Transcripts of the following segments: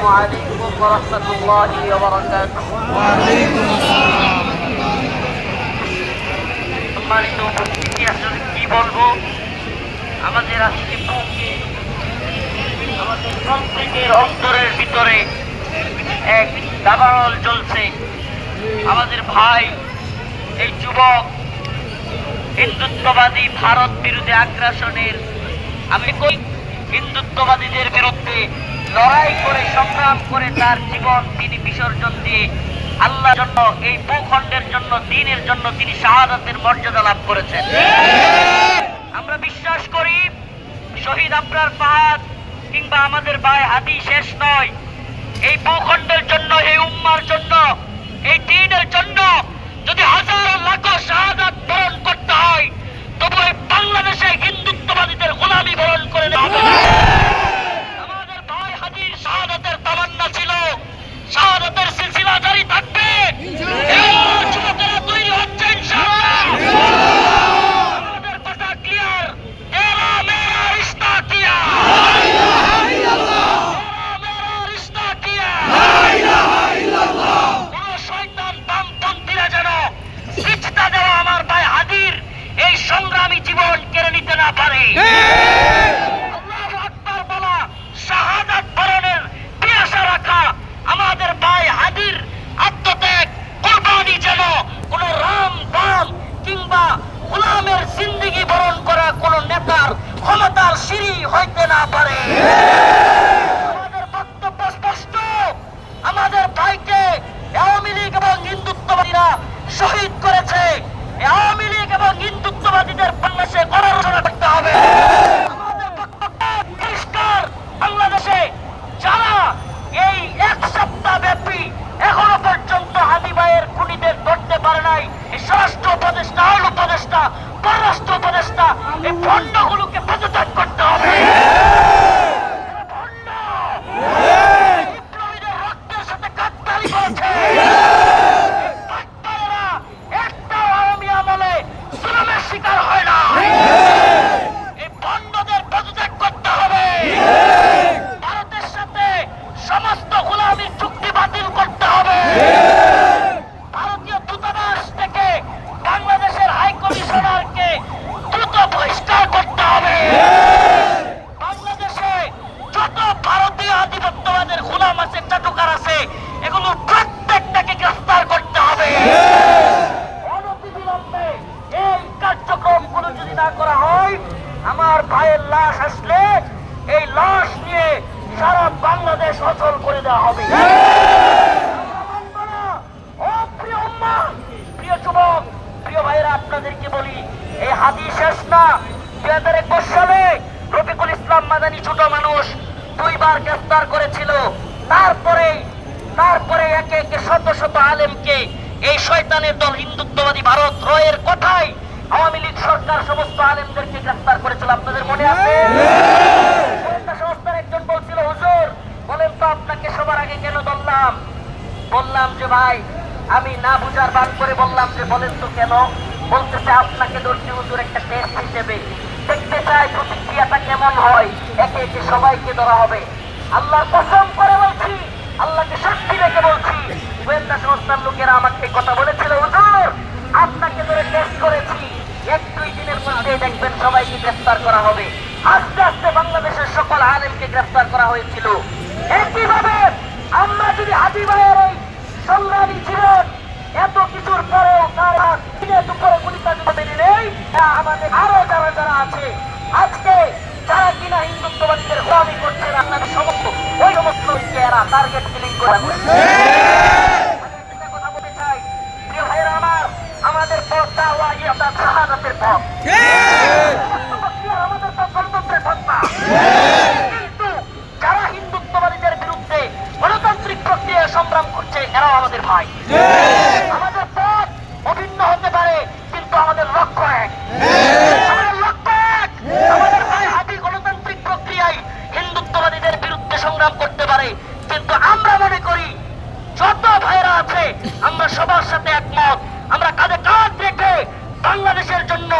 السلام عليكم ورحمة الله وبركاته সম্মানিত উপস্থিতি আসলে কি বলবো আমাদের আজকে বুকে আমাদের প্রত্যেকের অন্তরের ভিতরে এক দাবানল চলছে আমাদের ভাই এই যুবক হিন্দুত্ববাদী ভারত বিরোধী আগ্রাসনের আমি কই হিন্দুত্ববাদীদের বিরুদ্ধে লড়াই করে, সংগ্রাম করে তার জীবন তিনি বিসর্জন দিয়ে আল্লাহর জন্য, এই ভূখণ্ডের জন্য, দিনের জন্য তিনি শাহাদাতের মর্যাদা লাভ করেছেন। আমরা বিশ্বাস করি, শহীদ আবরার পাহাড় কিংবা আমাদের ভাই হাদি শেষ নয়। এই ভূখণ্ডের জন্য, এই উম্মার জন্য, এই দিনের জন্য যদি হাজার লাখো শাহাদাত বরণ করতে হয় তবু এই বাংলাদেশে হিন্দুত্ববাদীদের গোলামি বরণ করে নেওয়া হবে না। আমাদের ভাই হাজির শাহাদাতের তামান্না ছিল শাহাদাতের সিলসিলা জারি থাকবে এবার যুবকেরা তৈরি হচ্ছে ইনশাআল্লাহ আমাদের কথা ক্লিয়ার তেরা মেরা রিশতা কিয়া তেরা মেরা রিশতা কিয়া কোন শয়তান বামপন্থীরা যেন সিজদা দেওয়া আমার ভাই হাদির এই সংগ্রামী জীবন কেড়ে নিতে না পারে আল্লাহু আকবার বলা শাহাদাত বরণের পিয়াসা রাখা আমাদের ভাই হাদির আত্মত্যাগ কোরবানি যেন কোন রাম বাম কিংবা গোলামের জিন্দিগি বরণ করা কোন নেতার ক্ষমতার সিঁড়ি হইতে না পারে। আমাদের বক্তব্য স্পষ্ট। আমাদের ভাইকে আওয়ামী লীগ এবং হিন্দুত্ববাদীরা শহীদ করেছে এই আওয়ামী লীগ এবং হিন্দুত্ববাদীদের বাংলাদেশে গণরচনা করতে হবে আমাদের বক্তব্য পরিষ্কার বাংলাদেশে যারা এই এক সপ্তাহ ব্যাপী এখনও পর্যন্ত হাদিবাইয়ের খুনিদের ধরতে পারে নাই এই স্বরাষ্ট্র উপদেষ্টা আইন উপদেষ্টা পররাষ্ট্র উপদেষ্টা এই ভণ্ডগুলোকে পদত্যাগ করতে হবে এরা ভণ্ড। বিপ্লবীদের রক্তের সাথে কাকতালি করেছে। এই বাটপাড়েরা একটাও আওয়ামী আমলে জুলুমের শিকার হয় না। এই ভণ্ডদের পদত্যাগ করতে হবে। ভারতের সাথে সমস্ত গোলামীর চুক্তি বাতিল করতে হবে ভারতীয় দূতাবাস থেকে বাংলাদেশের হাই কমিশনারকে দ্রুত বহিষ্কার করতে হবে বাংলাদেশে যত ভারতীয় আধিপত্যবাদের গোলাম আছে চাটুকার আছে এগুলোর প্রত্যেকটাকে গ্রেফতার করতে হবে অনতিবিলম্বে এই কার্যক্রমগুলো যদি না করা হয়, আমার ভাইয়ের লাশ আসলে এই লাশ নিয়ে সারা বাংলাদেশ অচল করে দেওয়া হবে। সালে রফিকুল ইসলাম ছোট মানুষ দুইবার করেছিল। তারপরে তারপরে একে একে শত শত আলেমকে এই শয়তানের দল হিন্দুত্ববাদী ভারত রয়ের কথায় আওয়ামী লীগ সরকার সমস্ত আলেমদেরকে গ্রেফতার করেছিল আপনাদের মনে আছে? গোয়েন্দা সংস্থার একজন বলছিল হুজুর বলেন তো আপনাকে সবার আগে কেন ধরলাম? বললাম যে ভাই আমি না বুঝার করে বললাম যে বলেন তো কেন? বলতেছে আপনাকে ধরছি হুজুর একটা টেস্ট হিসেবে। দেখতে চাই প্রতিক্রিয়াটা কেমন হয়। একে একে সবাইকে ধরা হবে। আল্লাহ কসম করে বলছি আল্লাহকে সাক্ষী রেখে বলছি গোয়েন্দা সংস্থার লোকেরা আমাকে কথা বলেছিল হুজুর আপনাকে ধরে টেস্ট করেছি এক দুই দিনের দেখবেন সবাইকে গ্রেফতার করা হবে। আস্তে আস্তে বাংলাদেশের সকল আলেমকে গ্রেফতার করা হয়েছিল। একইভাবে আমরা যদি হাজি ভাইয়ের এই সংগ্রামী জীবন এত কিছুর পরেও তারা দিনে দুপুরে যদি মেনে নেই আমাদের আরও যারা যারা আছে, আজকে যারা কিনা হিন্দুত্ববাদীদের গোলামি করছে না আপনাদের সমস্ত ওই সমস্ত এরা টার্গেট কিলিং করে রাখছে। আমি একটা কথা বলতে চাই প্রিয় ভাইয়েরা আমার আমাদের পথ দাওয়া শাহাদাতের পথ। আমাদের পথ গণতন্ত্রের পথ না কিন্তু যারা হিন্দুত্ববাদীদের বিরুদ্ধে গণতান্ত্রিক প্রক্রিয়া সংগ্রাম করছে এরাও আমাদের ভাই। আমাদের পথ অভিন্ন হতে পারে কিন্তু আমাদের লক্ষ্য এক। আমাদের লক্ষ্য এক। আমাদের ভাই হাতি গণতান্ত্রিক প্রক্রিয়ায় হিন্দুত্ববাদীদের বিরুদ্ধে সংগ্রাম করতে পারে কিন্তু আমরা মনে করি যত ভাইরা আছে আমরা সবার সাথে একমত আমরা কাঁধে কাঁধ রেখে বাংলাদেশের জন্য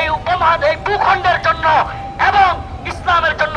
এই উপমহাদ এই ভূখণ্ডের জন্য এবং ইসলামের জন্য